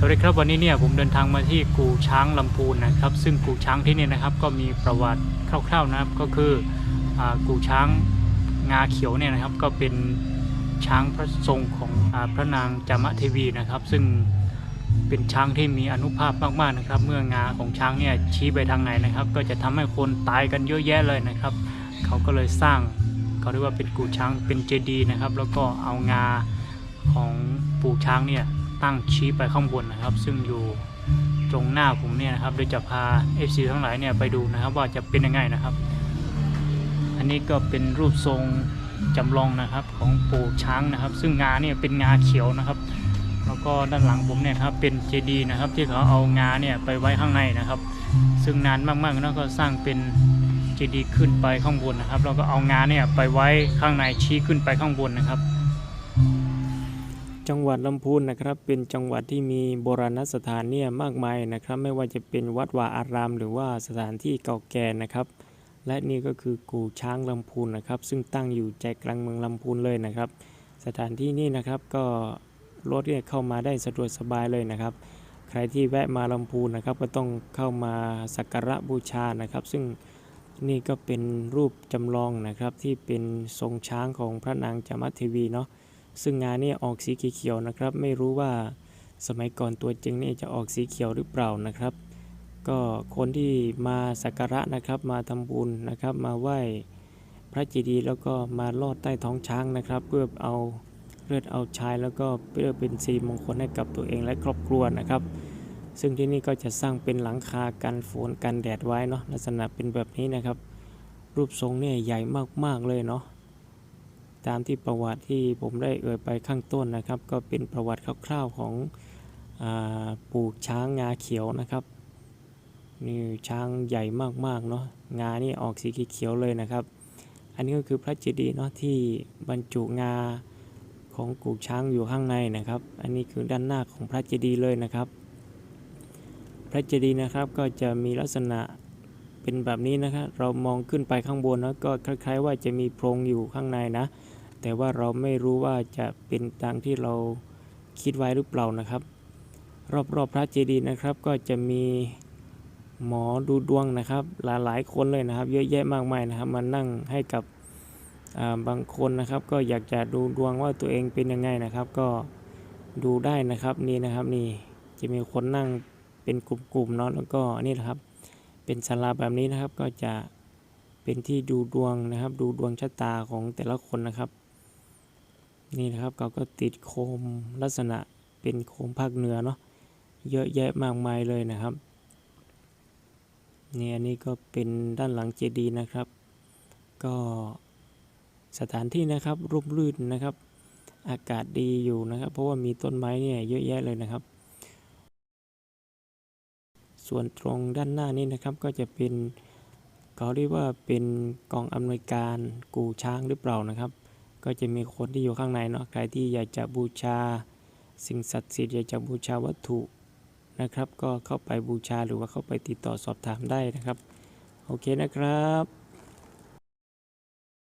สวัสดีครับวันนี้เนี่ยผมเดินทางมาที่กูช้างลำพูนนะครับ ซึ่งกูช้างที่นี่นะครับ ก็มีประวัติคร่าวๆนะครับ ก็คืออกูช้างงาเขียวเนี่ยนะครับ ก็เป็นช้างพระทรงของอพระนางจามเทวีนะครับ ซึ่งเป็นช้างที่มีอนุภาพมากๆนะครับ เมื่องาของช้างเนี่ยชี้ไปทางไหนนะครับ ก็จะทำให้คนตายกันเยอะแยะเลยนะครับ เขาก็เลยสร้างเขาเรียกว่าเป็นกูช้างเป็นเจดีย์นะครับ แล้วก็เอางาของปู่ช้างเนี่ย ตั้งชี้ไปข้างบนนะครับ ซึ่งอยู่ตรงหน้าผมเนี่ยนะครับโดยจะพา FC ทั้งหลายเนี่ยไปดูนะครับว่าจะเป็นยังไงนะครับ อันนี้ก็เป็นรูปทรงจำลองนะครับของปู่ช้างนะครับ ซึ่งงาเนี่ยเป็นงาเขียวนะครับ แล้วก็ด้านหลังผมเนี่ยครับเป็นเจดีย์นะครับที่เขาเอางาเนี่ยไปไว้ข้างในนะครับ ซึ่งนานมากๆแล้วก็สร้างเป็นเจดีย์ขึ้นไปข้างบนนะครับแล้วก็เอางาเนี่ยไปไว้ข้างในชี้ขึ้นไปข้างบนนะครับ จังหวัดลำพูนนะครับ เป็นจังหวัดที่มีโบราณสถานเนี่ยมากมายนะครับ ไม่ว่าจะเป็นวัดวาอาราม หรือว่าสถานที่เก่าแก่นะครับ และนี่ก็คือกู่ช้างลำพูนนะครับ ซึ่งตั้งอยู่ใจกลางเมืองลำพูนเลยนะครับ สถานที่นี่นะครับก็รถเนี่ยเข้ามาได้สะดวกสบายเลยนะครับ ใครที่แวะมาลำพูนนะครับ ก็ต้องเข้ามาสักการะบูชานะครับ ซึ่งนี่ก็เป็นรูปจำลองนะครับที่เป็นทรงช้างของพระนางจามเทวีเนาะ ซึ่งงานนี้ออกสีเขียวนะครับ ไม่รู้ว่าสมัยก่อนตัวจริงนี่จะออกสีเขียวหรือเปล่านะครับ ก็คนที่มาสักการะนะครับมาทำบุญนะครับ มาไหว้พระเจดีย์แล้วก็มาลอดใต้ท้องช้างนะครับ เพื่อเอาเลือดเอาชายแล้วก็เพื่อเป็นสีมงคลให้กับตัวเองและครอบครัวนะครับ ซึ่งที่นี่ก็จะสร้างเป็นหลังคากันฝนกันแดดไว้เนาะลักษณะเป็นแบบนี้นะครับ รูปทรงเนี่ยใหญ่มากๆเลยเนาะ ตามที่ประวัติที่ผมได้เอ่ยไปข้างต้นนะครับ ก็เป็นประวัติคร่าวๆของอปู่ช้างงาเขียวนะครับนี่ช้างใหญ่มากๆเนาะงานี่ออกสีเขียวเลยนะครับ อันนี้ก็คือพระเจดีย์เนาะที่บรรจุงาของกู่ช้างอยู่ข้างในนะครับ อันนี้คือด้านหน้าของพระเจดีย์เลยนะครับ พระเจดีย์นะครับก็จะมีลักษณะ เป็นแบบนี้นะครับเรามองขึ้นไปข้างบนนะก็คล้าย ๆ ว่าจะมีโพรงอยู่ข้างในนะ แต่ว่าเราไม่รู้ว่าจะเป็นดังที่เราคิดไว้หรือเปล่านะครับ รอบๆพระเจดีย์นะครับ ก็จะมีหมอดูดวงนะครับ หลายๆคนเลยนะครับ เยอะแยะมากมายนะครับมานั่งให้กับาบางคนนะครับ ก็อยากจะดูดวงว่าตัวเองเป็นยังไงนะครับ ก็ดูได้นะครับนี่นะครับนี่จะมีคนนั่งเป็นกลุ่มๆเนาะแล้วก็นี่นะครับ เป็นศาลาแบบนี้นะครับก็จะเป็นที่ดูดวงนะครับ ดูดวงชะตาของแต่ละคนนะครับ นี่นะครับเขาก็ติดโคมลักษณะเป็นโคมภาคเหนือเนาะเยอะแยะมากมายเลยนะครับนี่อันนี้ก็เป็นด้านหลังเจดีย์นะครับ ก็สถานที่นะครับร่มรื่นนะครับ อากาศดีอยู่นะครับ เพราะว่ามีต้นไม้เนี่ยเยอะแยะเลยนะครับ ส่วนตรงด้านหน้านี้นะครับก็จะเป็นเขาเรียกว่าเป็นกองอำนวยการกูช้างหรือเปล่านะครับ ก็จะมีคนที่อยู่ข้างในเนาะใครที่อยากจะบูชา สิ่งศักดิ์สิทธิ์อยากจะบูชาวัตถุนะครับ ก็เข้าไปบูชาหรือว่าเข้าไปติดต่อสอบถามได้นะครับ โอเคนะครับ